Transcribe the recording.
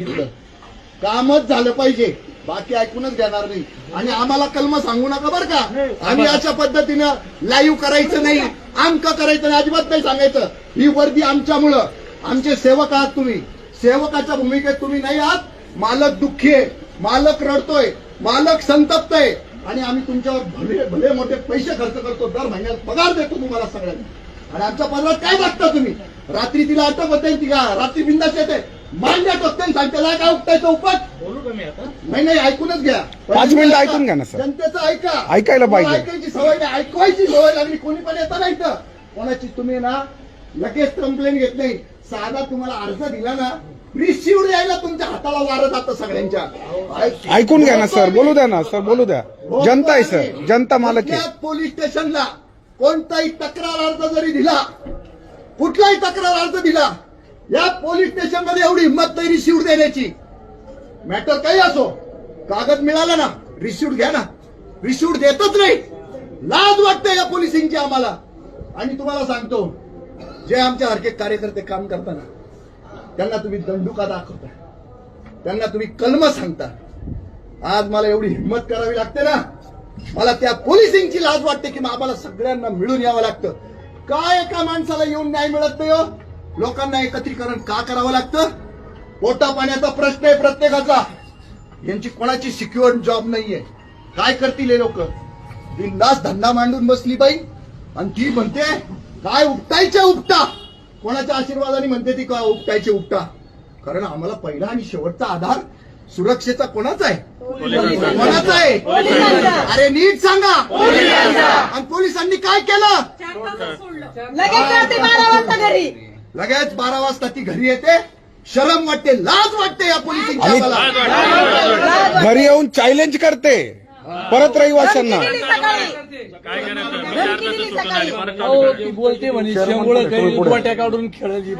कामच झालं पाहिजे. बाकी ऐकूनच घेणार नाही. आणि आम्हाला कलम सांगू नका बरं का? आम्ही अशा पद्धतीनं लाईव्ह करायचं नाही. आमक करायचं नाही अजिबात नाही सांगायचं. ही वर्दी आमच्यामुळं. आमचे सेवक आहात तुम्ही. सेवकाच्या भूमिकेत तुम्ही नाही आहात. मालक दुःखी आहे. मालक रडतोय. मालक संतप्त आहे आणि आम्ही तुमच्यावर भले भले मोठे पैसे खर्च करतो दर महिन्यात पगार देतो तुम्हाला सगळ्यांना. आणि आमच्या पगारात काय बघता तुम्ही? रात्री तिला अटक होते ती का रात्री बिंदास येते. मान्य टोकते सांगते "ला काय उपटायचं उपट बोलू का मी आता? नाही नाही ऐकूनच घ्या. पाच मिनिटं ऐकून घ्या ना, सर. जनतेचं ऐका. ऐकायला पाहिजे. ऐकायची सवय नाही ऐकवायची सवय लागली कोणी पण येतं नाही इथं. कोणाची तुम्ही ना लगेच कंप्लेंट घेत नाही. साधा तुम्हाला अर्ज दिला ना रिसिव्ह यायला तुमच्या हाताला वारं जातं सगळ्यांच्या. ऐक- ऐकून घ्या ना सर. बोलू द्या ना सर. बोलू द्या. जनता आहे सर. जनता मालक आहे. कुठल्याच पोलीस स्टेशनला कोणताही तक्रार अर्ज जरी दिला कुठलाही तक्रार अर्ज दिला या पोलीस स्टेशनमध्ये एवढी हिंमत नाही रिसिव्ह देण्याची. मॅटर काही असो कागद मिळाला ना रिसिव्ह घ्या ना. रिसिव्ह देतच नाही. लाज वाटते या पोलिसिंगची आम्हाला. आणि तुम्हाला सांगतो जे आमच्यासारखे कार्यकर्ते काम करताना त्यांना तुम्ही दंडुका दाखवता. त्यांना तुम्ही कलम सांगता. आज मला एवढी हिंमत करावी लागते ना. मला त्या पोलिसिंगची लाज वाटते की आम्हाला सगळ्यांना मिळून यावं लागतं. काय एका माणसाला येऊन न्याय मिळत नाही हो? लोकांना एकत्रीकरण का करावं लागतं? पोटा पाण्याचा प्रश्न आहे प्रत्येकाचा. यांची कोणाची सिक्युअर जॉब नाहीये. काय करतील हे लोक? बिंदास धंदा मांडून बसली बाई. आणि ती म्हणते काय उपटायचे उपटा? कोणाच्या आशीर्वादाने म्हणते ती काय उपटायचे उपटा? कारण आम्हाला पहिला आणि शेवटचा आधार सुरक्षेचा कोणाचा आहे? कोणाचा आहे? अरे नीट सांगा. आणि पोलिसांनी काय केलं? लगेच घरी. लगेच बारा वाजता ती घरी येते. शरम वाटते लाज वाटते या पोलिसांची आणि- आम्हाला. घरी येऊन चॅलेंज करते. परत रहिवाशांना. बोलते म्हणे शेंगुळ काही काढून खेळली